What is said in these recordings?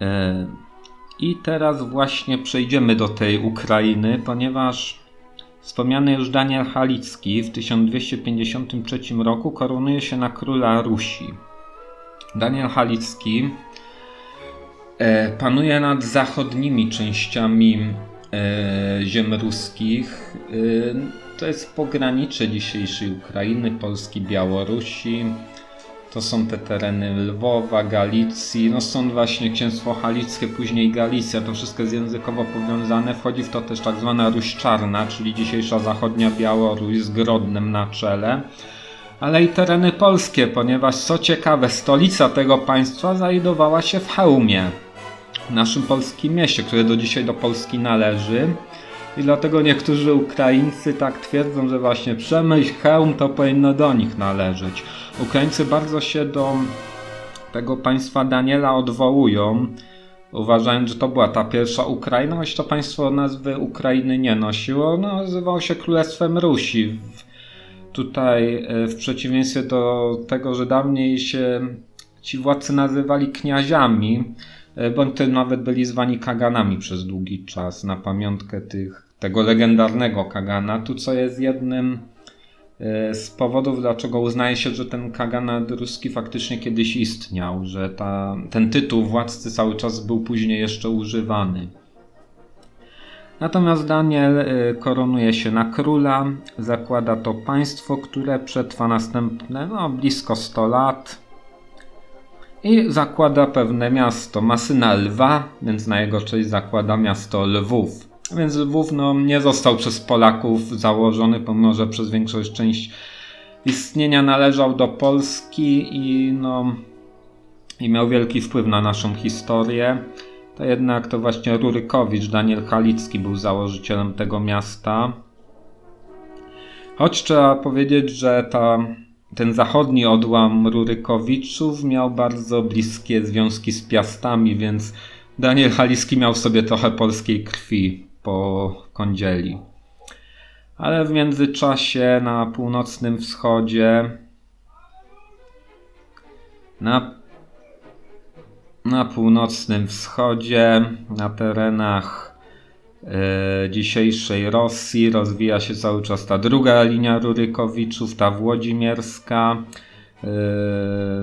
E, I teraz właśnie przejdziemy do tej Ukrainy, ponieważ wspomniany już Daniel Halicki w 1253 roku koronuje się na króla Rusi. Daniel Halicki e, panuje nad zachodnimi częściami e, ziem ruskich. To jest pogranicze dzisiejszej Ukrainy, Polski, Białorusi. To są te tereny Lwowa, Galicji, no stąd właśnie księstwo halickie, później Galicja, to wszystko jest językowo powiązane. Wchodzi w to też tak zwana Ruś Czarna, czyli dzisiejsza zachodnia Białoruś z Grodnem na czele. Ale i tereny polskie, ponieważ co ciekawe, stolica tego państwa znajdowała się w Chełmie, naszym polskim mieście, które do dzisiaj do Polski należy. I dlatego niektórzy Ukraińcy tak twierdzą, że właśnie Przemyśl, Chełm to powinno do nich należeć. Ukraińcy bardzo się do tego państwa Daniela odwołują, uważając, że to była ta pierwsza Ukraina, choć to państwo nazwy Ukrainy nie nosiło. No, nazywało się Królestwem Rusi. Tutaj e, w przeciwieństwie do tego, że dawniej się ci władcy nazywali kniaziami, e, bądź też nawet byli zwani kaganami przez długi czas na pamiątkę tych, tego legendarnego kagana. Tu co jest jednym E, z powodów, dlaczego uznaje się, że ten kaganat ruski faktycznie kiedyś istniał, że ta, ten tytuł władcy cały czas był później jeszcze używany. Natomiast Daniel e, koronuje się na króla, zakłada to państwo, które przetrwa następne no, blisko 100 lat i zakłada pewne miasto. Ma syna lwa, więc na jego cześć zakłada miasto Lwów. Więc Lwów no, nie został przez Polaków założony, pomimo że przez większość część istnienia należał do Polski i, no, i miał wielki wpływ na naszą historię. To jednak to właśnie Rurykowicz, Daniel Halicki był założycielem tego miasta. Choć trzeba powiedzieć, że ta, ten zachodni odłam Rurykowiczów miał bardzo bliskie związki z Piastami, więc Daniel Halicki miał w sobie trochę polskiej krwi po kądzieli. Ale w międzyczasie na północnym wschodzie na, na północnym wschodzie, na terenach e, dzisiejszej Rosji rozwija się cały czas ta druga linia Rurykowiczów, ta Włodzimierska. E,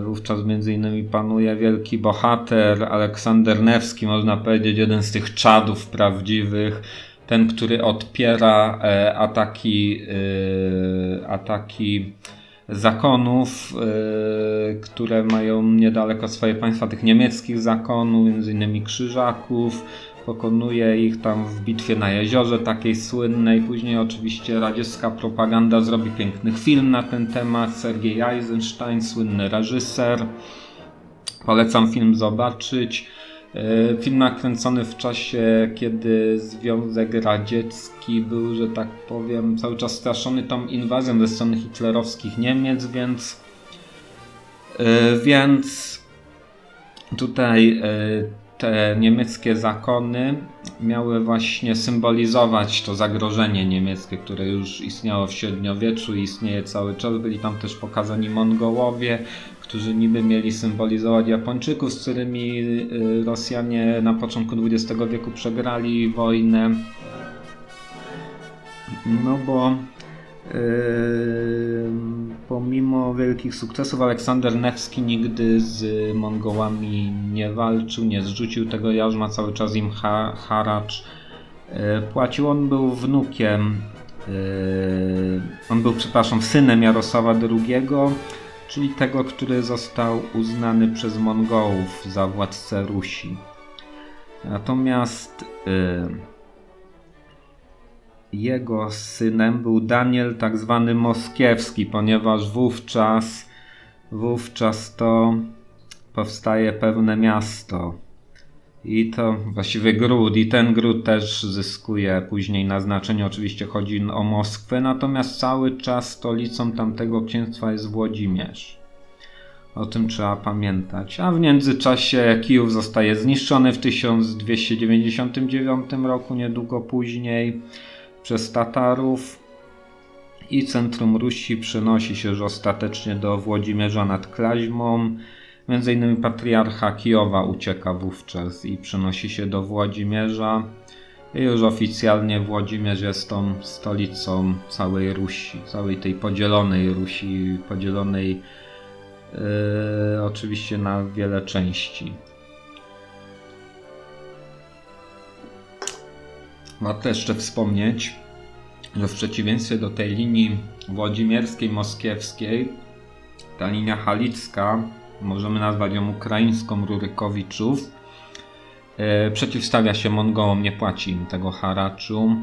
wówczas między innymi panuje wielki bohater Aleksander Newski, można powiedzieć jeden z tych czadów prawdziwych, ten, który odpiera e, ataki, e, ataki zakonów, które mają niedaleko swoje państwa, tych niemieckich zakonów, między innymi krzyżaków, pokonuje ich tam w bitwie na jeziorze takiej słynnej. Później oczywiście radziecka propaganda zrobi piękny film na ten temat. Sergiej Eisenstein, słynny reżyser. Polecam film zobaczyć. E, film nakręcony w czasie, kiedy Związek Radziecki był, że tak powiem, cały czas straszony tą inwazją ze strony hitlerowskich Niemiec, więc e, więc tutaj e, te niemieckie zakony miały właśnie symbolizować to zagrożenie niemieckie, które już istniało w średniowieczu i istnieje cały czas. Byli tam też pokazani Mongołowie, którzy niby mieli symbolizować Japończyków, z którymi y, Rosjanie na początku XX wieku przegrali wojnę. No bo pomimo wielkich sukcesów Aleksander Newski nigdy z Mongołami nie walczył, nie zrzucił tego jarzma, cały czas im ha haracz e, płacił. On był wnukiem, e, on był, przepraszam, synem Jarosława II, czyli tego, który został uznany przez Mongołów za władcę Rusi. Natomiast jego synem był Daniel tak zwany Moskiewski, ponieważ wówczas, wówczas to powstaje pewne miasto. I to właściwie gród, i ten gród też zyskuje później na znaczeniu. Oczywiście chodzi o Moskwę, natomiast cały czas stolicą tamtego księstwa jest Włodzimierz. O tym trzeba pamiętać. A w międzyczasie Kijów zostaje zniszczony w 1299 roku, niedługo później przez Tatarów i centrum Rusi przenosi się już ostatecznie do Włodzimierza nad Klaźmą. Między innymi patriarcha Kijowa ucieka wówczas i przenosi się do Włodzimierza. I już oficjalnie Włodzimierz jest tą stolicą całej Rusi, całej tej podzielonej Rusi, podzielonej yy, oczywiście na wiele części. Warto jeszcze wspomnieć, że w przeciwieństwie do tej linii włodzimierskiej, moskiewskiej, ta linia halicka, możemy nazwać ją ukraińską Rurykowiczów, e, przeciwstawia się Mongołom, nie płaci im tego haraczu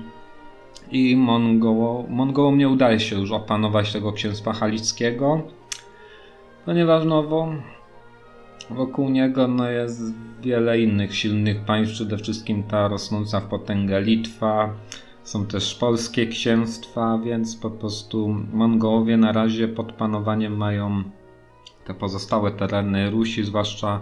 i Mongoło, Mongołom nie udaje się już opanować tego księstwa halickiego, ponieważ nowo wokół niego no, jest wiele innych silnych państw, przede wszystkim ta rosnąca w potęgę Litwa, są też polskie księstwa, więc po prostu Mongołowie na razie pod panowaniem mają te pozostałe tereny Rusi, zwłaszcza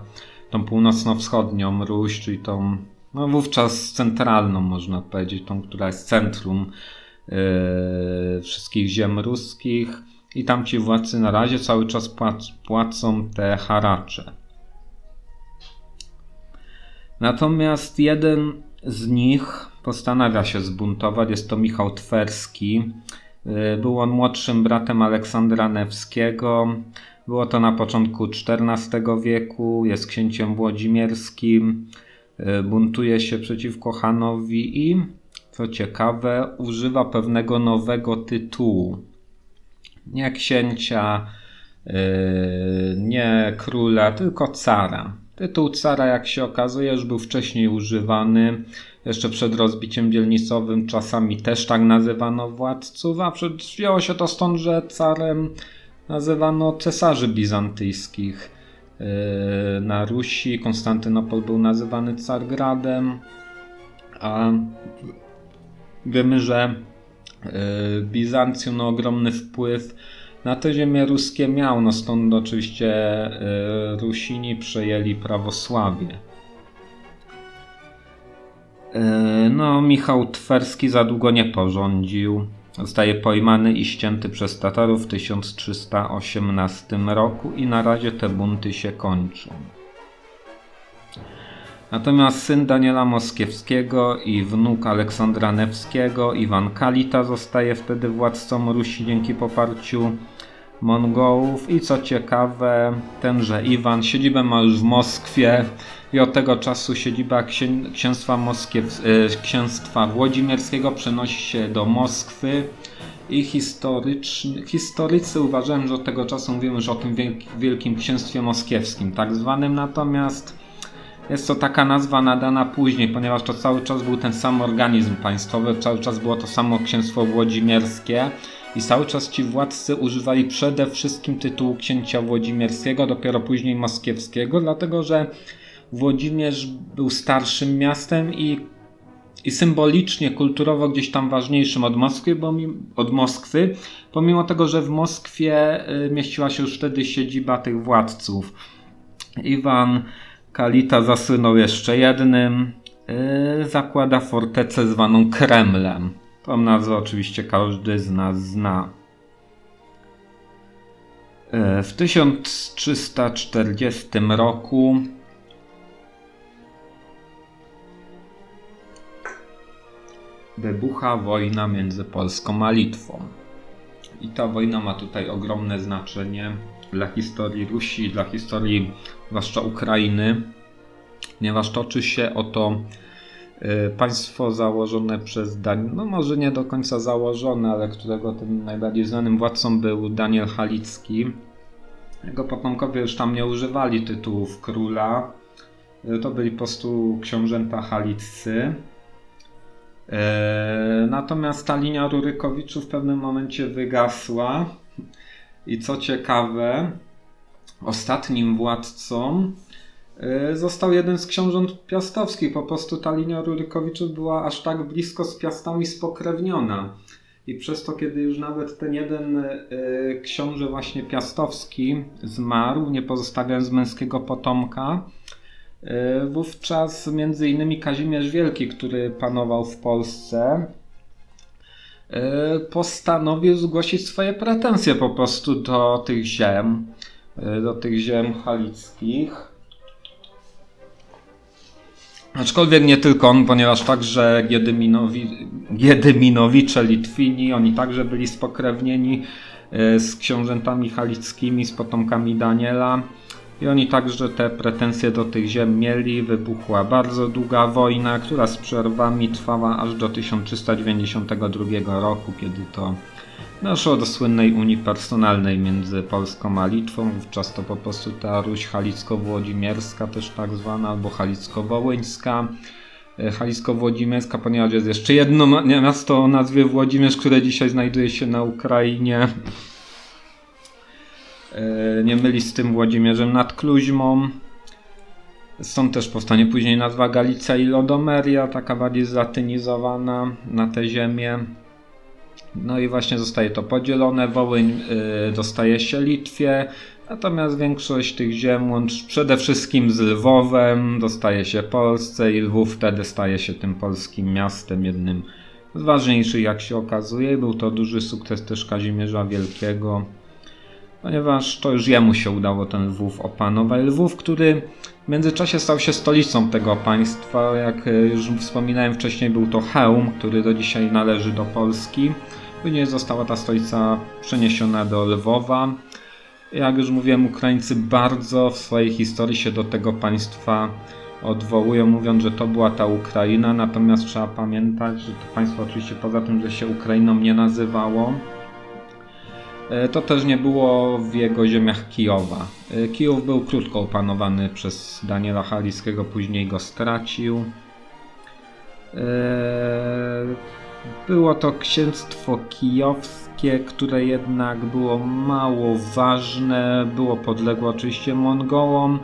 tą północno-wschodnią Ruś, czyli tą no wówczas centralną można powiedzieć, tą, która jest centrum yy, wszystkich ziem ruskich. I tam ci władcy na razie cały czas płac, płacą te haracze. Natomiast jeden z nich postanawia się zbuntować. Jest to Michał Twerski. Y, był on młodszym bratem Aleksandra Newskiego. Było to na początku XIV wieku. Jest księciem włodzimierskim. Y, buntuje się przeciwko Hanowi i, co ciekawe, używa pewnego nowego tytułu. Nie księcia, y, nie króla, tylko cara. Tytuł cara, jak się okazuje, już był wcześniej używany, jeszcze przed rozbiciem dzielnicowym. Czasami też tak nazywano władców, a wzięło się to stąd, że carem nazywano cesarzy bizantyjskich. Yy, na Rusi Konstantynopol był nazywany Cargradem, a wiemy, że yy, Bizancjum ma ogromny wpływ na te ziemie ruskie miał, no stąd oczywiście y, Rusini przejęli prawosławie. Y, no, Michał Twerski za długo nie porządził. Zostaje pojmany i ścięty przez Tatarów w 1318 roku i na razie te bunty się kończą. Natomiast syn Daniela Moskiewskiego i wnuk Aleksandra Newskiego, Iwan Kalita, zostaje wtedy władcą Rusi dzięki poparciu Mongołów. I co ciekawe, tenże Iwan siedzibę ma już w Moskwie i od tego czasu siedziba księstwa, Moskiew, e, księstwa Włodzimierskiego przenosi się do Moskwy. I historycy uważają, że od tego czasu mówimy już o tym wielkim księstwie moskiewskim, tak zwanym. Natomiast jest to taka nazwa nadana później, ponieważ to cały czas był ten sam organizm państwowy, cały czas było to samo księstwo włodzimierskie i cały czas ci władcy używali przede wszystkim tytułu księcia włodzimierskiego, dopiero później moskiewskiego, dlatego że Włodzimierz był starszym miastem i, i symbolicznie, kulturowo gdzieś tam ważniejszym od Moskwy, bo od Moskwy, pomimo tego, że w Moskwie y, mieściła się już wtedy siedziba tych władców. Iwan Kalita zasłynął jeszcze jednym. Yy, zakłada fortecę zwaną Kremlem. Tą nazwę oczywiście każdy z nas zna. Yy, w 1340 roku wybucha wojna między Polską a Litwą. I ta wojna ma tutaj ogromne znaczenie dla historii Rusi, dla historii zwłaszcza Ukrainy, ponieważ toczy się o to y, państwo założone przez Daniel, no może nie do końca założone, ale którego tym najbardziej znanym władcą był Daniel Halicki. Jego potomkowie już tam nie używali tytułów króla, y, to byli po prostu książęta haliccy. Y, natomiast ta linia Rurykowiczów w pewnym momencie wygasła i co ciekawe, ostatnim władcą y, został jeden z książąt piastowskich. Po prostu ta linia Rurykowiczów była aż tak blisko z piastami spokrewniona. I przez to, kiedy już nawet ten jeden y, książę właśnie piastowski zmarł, nie pozostawiając męskiego potomka, y, wówczas między innymi Kazimierz Wielki, który panował w Polsce, postanowił zgłosić swoje pretensje po prostu do tych ziem e, do tych ziem halickich. Aczkolwiek nie tylko on, ponieważ także Giedyminowi, Giedyminowicze Litwini, oni także byli spokrewnieni e, z książętami halickimi, z potomkami Daniela. I oni także te pretensje do tych ziem mieli. Wybuchła bardzo długa wojna, która z przerwami trwała aż do 1392 roku, kiedy to doszło do słynnej unii personalnej między Polską a Litwą. Wówczas to po prostu ta Ruś Halicko-Włodzimierska, też tak zwana, albo Halicko-Wołyńska. E, Halicko-Włodzimierska, ponieważ jest jeszcze jedno miasto o nazwie Włodzimierz, które dzisiaj znajduje się na Ukrainie. E, nie myli z tym Włodzimierzem nad Kluźmą. Stąd też powstanie później nazwa Galicja i Lodomeria, taka bardziej zlatynizowana na tę ziemię. No i właśnie zostaje to podzielone. Wołyń y, dostaje się Litwie, natomiast większość tych ziem, łącz przede wszystkim z Lwowem, dostaje się Polsce i Lwów wtedy staje się tym polskim miastem, jednym z ważniejszych jak się okazuje. Był to duży sukces też Kazimierza Wielkiego ponieważ to już jemu się udało ten Lwów opanować. Lwów, który w międzyczasie stał się stolicą tego państwa. Jak e, już wspominałem wcześniej, był to Chełm, który do dzisiaj należy do Polski. Później została ta stolica przeniesiona do Lwowa. Jak już mówiłem, Ukraińcy bardzo w swojej historii się do tego państwa odwołują, mówiąc, że to była ta Ukraina. Natomiast trzeba pamiętać, że to państwo oczywiście poza tym, że się Ukrainą nie nazywało, to też nie było w jego ziemiach Kijowa. E, Kijów był krótko opanowany przez Daniela Halickiego, później go stracił. E, było to księstwo kijowskie, które jednak było mało ważne, było podległe oczywiście Mongołom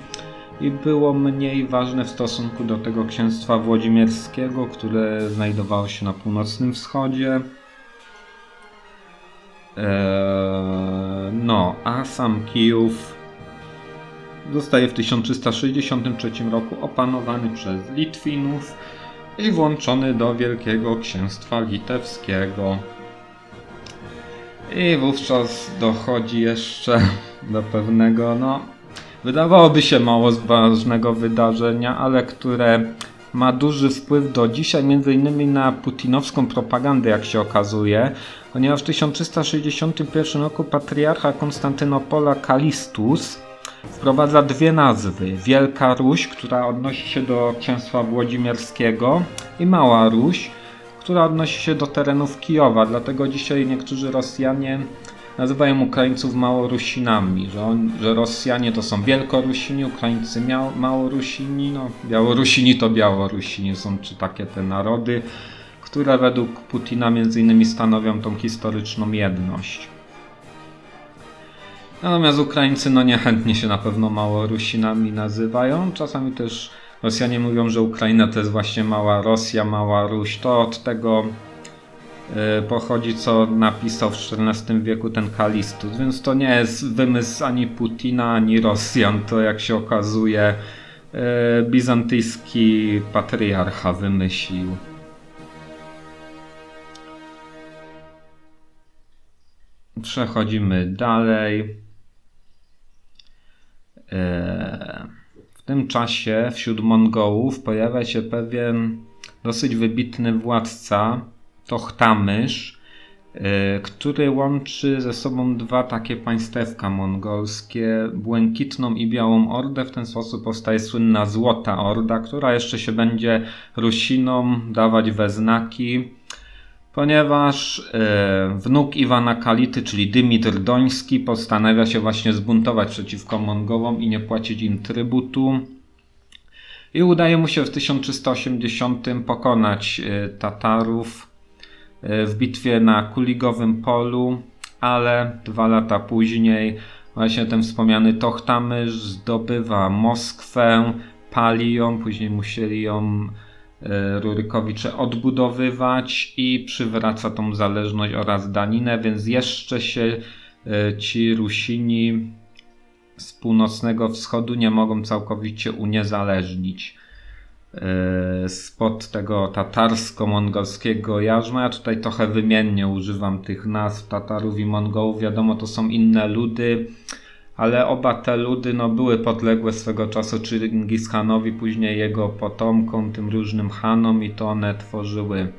i było mniej ważne w stosunku do tego księstwa włodzimierskiego, które znajdowało się na północnym wschodzie. Eee, no, a sam Kijów zostaje w 1363 roku opanowany przez Litwinów i włączony do Wielkiego Księstwa Litewskiego. I wówczas dochodzi jeszcze do pewnego, no, wydawałoby się mało ważnego wydarzenia, ale które ma duży wpływ do dzisiaj, między innymi na putinowską propagandę, jak się okazuje, ponieważ w 1361 roku patriarcha Konstantynopola Kalistus wprowadza dwie nazwy. Wielka Ruś, która odnosi się do księstwa włodzimierskiego i Mała Ruś, która odnosi się do terenów Kijowa. Dlatego dzisiaj niektórzy Rosjanie nazywają Ukraińców Małorusinami, że, on, że Rosjanie to są Wielkorusini, Ukraińcy Małorusini, no Białorusini to Białorusini, są czy takie te narody, które według Putina między innymi stanowią tą historyczną jedność. Natomiast Ukraińcy no niechętnie się na pewno Małorusinami nazywają, czasami też Rosjanie mówią, że Ukraina to jest właśnie mała Rosja, mała Ruś, to od tego pochodzi, co napisał w XIV wieku ten Kalistus, więc to nie jest wymysł ani Putina, ani Rosjan, to jak się okazuje e, bizantyjski patriarcha wymyślił. Przechodzimy dalej. E, w tym czasie wśród Mongołów pojawia się pewien dosyć wybitny władca, Tochtamysz, e, który łączy ze sobą dwa takie państewka mongolskie, błękitną i białą ordę. W ten sposób powstaje słynna Złota Orda, która jeszcze się będzie Rusinom dawać we znaki, ponieważ e, wnuk Iwana Kality, czyli Dymitr Doński, postanawia się właśnie zbuntować przeciwko Mongołom i nie płacić im trybutu. I udaje mu się w 1380 pokonać e, Tatarów w bitwie na Kuligowym Polu, ale dwa lata później właśnie ten wspomniany Tochtamysz zdobywa Moskwę, pali ją, później musieli ją e, Rurykowicze odbudowywać i przywraca tą zależność oraz daninę, więc jeszcze się e, ci Rusini z północnego wschodu nie mogą całkowicie uniezależnić. E, spod tego tatarsko-mongolskiego jarzma. Ja tutaj trochę wymiennie używam tych nazw Tatarów i Mongołów. Wiadomo, to są inne ludy, ale oba te ludy no, były podległe swego czasu Chingis Khanowi, później jego potomkom, tym różnym Hanom i to one tworzyły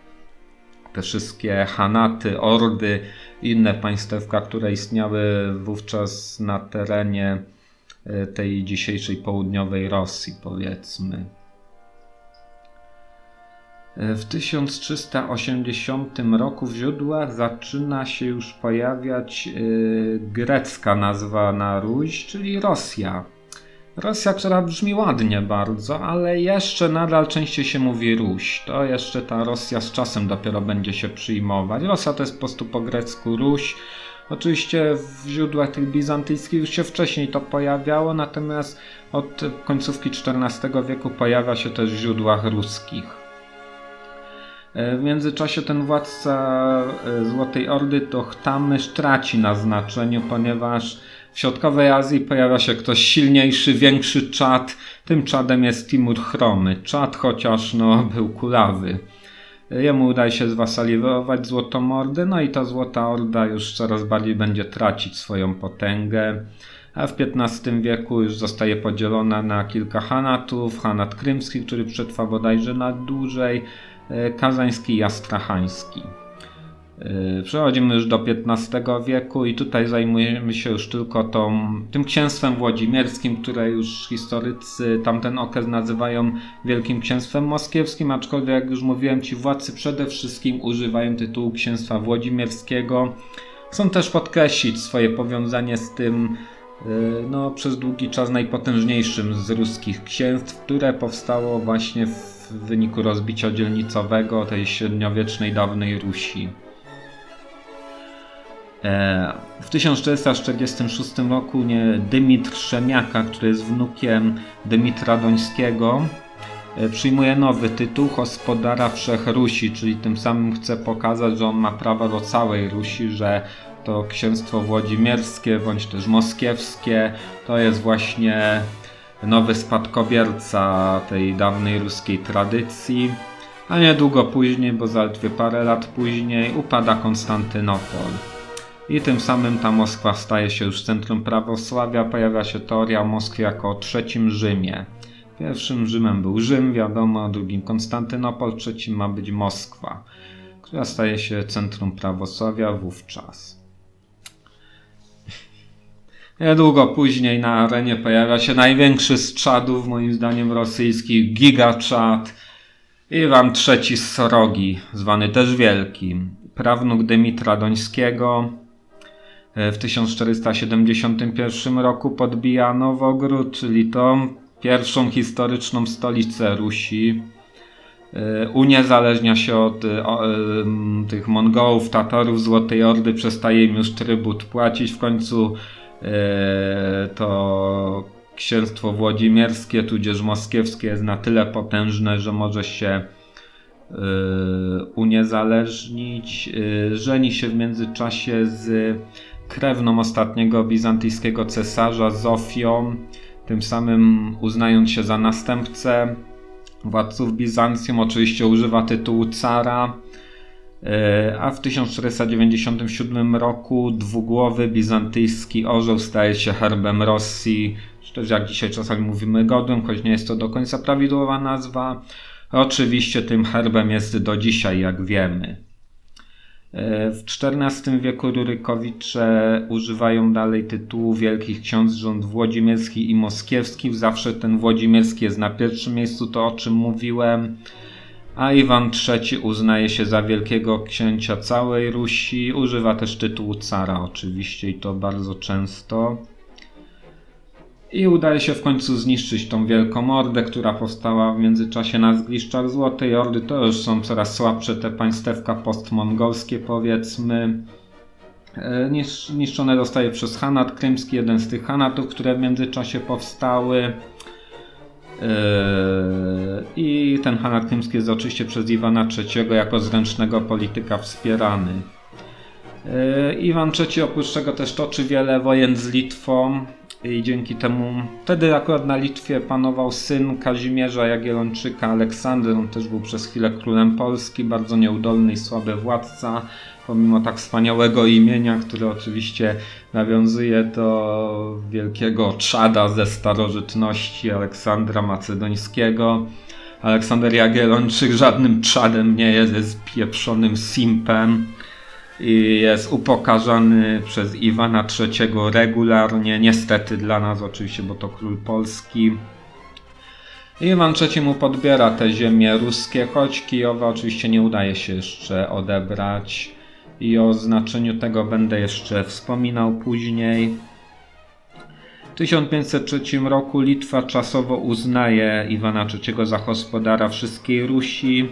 te wszystkie Hanaty, Ordy, inne państewka, które istniały wówczas na terenie e, tej dzisiejszej południowej Rosji, powiedzmy. E, w 1380 roku w źródłach zaczyna się już pojawiać yy, grecka nazwa na Ruś, czyli Rosja. Rosja, która brzmi ładnie bardzo, ale jeszcze nadal częściej się mówi Ruś. To jeszcze ta Rosja z czasem dopiero będzie się przyjmować. Rosja to jest po prostu po grecku Ruś. Oczywiście w źródłach tych bizantyjskich już się wcześniej to pojawiało, natomiast od końcówki XIV wieku pojawia się też w źródłach ruskich. E, w międzyczasie ten władca e, Złotej Ordy to Chtamysz traci na znaczeniu, ponieważ w środkowej Azji pojawia się ktoś silniejszy, większy czad. Tym czadem jest Timur Chromy. Czad chociaż no, był kulawy. Jemu udaje się zwasaliować Złotą Ordę, no i ta Złota Orda już coraz bardziej będzie tracić swoją potęgę. A w XV wieku już zostaje podzielona na kilka hanatów. Hanat krymski, który przetrwa bodajże na dłużej, kazański i astrachański. E, przechodzimy już do XV wieku i tutaj zajmujemy się już tylko tą, tym księstwem włodzimierskim, które już historycy tamten okres nazywają Wielkim Księstwem Moskiewskim, aczkolwiek jak już mówiłem, ci władcy przede wszystkim używają tytułu księstwa włodzimierskiego. Chcą też podkreślić swoje powiązanie z tym e, no, przez długi czas najpotężniejszym z ruskich księstw, które powstało właśnie w w wyniku rozbicia dzielnicowego tej średniowiecznej dawnej Rusi. E, w 1446 roku nie, Dymitr Szemiaka, który jest wnukiem Dymitra Dońskiego, e, przyjmuje nowy tytuł gospodara wszech Rusi, czyli tym samym chce pokazać, że on ma prawo do całej Rusi, że to księstwo włodzimierskie bądź też moskiewskie to jest właśnie nowy spadkobierca tej dawnej ruskiej tradycji, a niedługo później, bo zaledwie parę lat później, upada Konstantynopol. I tym samym ta Moskwa staje się już centrum prawosławia, pojawia się teoria Moskwy jako trzecim Rzymie. Pierwszym Rzymem był Rzym, wiadomo, drugim Konstantynopol, trzecim ma być Moskwa, która staje się centrum prawosławia wówczas. Niedługo później na arenie pojawia się największy z czadów, moim zdaniem rosyjskich, gigaczad. Iwan III z Sorogi, zwany też Wielki, prawnuk Dymitra Dońskiego. E, w 1471 roku podbija Nowogród, czyli tą pierwszą historyczną stolicę Rusi. E, uniezależnia się od e, tych Mongołów, Tatarów, Złotej Ordy, przestaje im już trybut płacić. W końcu to księstwo włodzimierskie tudzież moskiewskie jest na tyle potężne, że może się e, uniezależnić. E, żeni się w międzyczasie z krewną ostatniego bizantyjskiego cesarza Zofią, tym samym uznając się za następcę władców Bizancjum. Oczywiście używa tytułu cara a w 1497 roku dwugłowy bizantyjski orzeł staje się herbem Rosji, czy też jak dzisiaj czasami mówimy godłem, choć nie jest to do końca prawidłowa nazwa. Oczywiście tym herbem jest do dzisiaj, jak wiemy. E, w XIV wieku Rurykowicze używają dalej tytułu wielkich książąt włodzimierskich i moskiewskich. Zawsze ten włodzimierski jest na pierwszym miejscu, to o czym mówiłem a Iwan III uznaje się za wielkiego księcia całej Rusi. Używa też tytułu cara oczywiście i to bardzo często. I udaje się w końcu zniszczyć tą wielką ordę, która powstała w międzyczasie na zgliszczach Złotej Ordy. To już są coraz słabsze te państewka postmongolskie powiedzmy. E, niszczone zostaje przez Hanat Krymski, jeden z tych Hanatów, które w międzyczasie powstały. Yy, I ten Hanat Krymski jest oczywiście przez Iwana III jako zręcznego polityka wspierany. Yy, Iwan III oprócz tego też toczy wiele wojen z Litwą, I dzięki temu, wtedy akurat na Litwie panował syn Kazimierza Jagiellończyka, Aleksander. On też był przez chwilę królem Polski, bardzo nieudolny i słaby władca, pomimo tak wspaniałego imienia, które oczywiście nawiązuje do wielkiego czada ze starożytności Aleksandra Macedońskiego. Aleksander Jagiellończyk żadnym czadem nie jest, jest pieprzonym simpem i jest upokarzany przez Iwana III regularnie, niestety dla nas oczywiście, bo to król Polski. Iwan III mu podbiera te ziemie ruskie, choć Kijowa oczywiście nie udaje się jeszcze odebrać i o znaczeniu tego będę jeszcze wspominał później. W 1503 roku Litwa czasowo uznaje Iwana III za gospodara wszystkiej Rusi.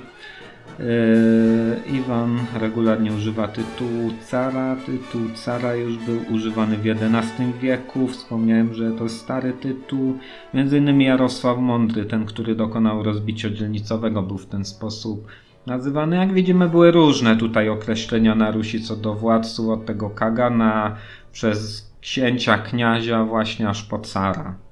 Yy, Iwan regularnie używa tytułu cara. Tytuł cara już był używany w XI wieku. Wspomniałem, że to stary tytuł. Między innymi Jarosław Mądry, ten, który dokonał rozbicia dzielnicowego, był w ten sposób nazywany. Jak widzimy, były różne tutaj określenia na Rusi co do władców, od tego kagana przez księcia, kniazia, właśnie aż po cara.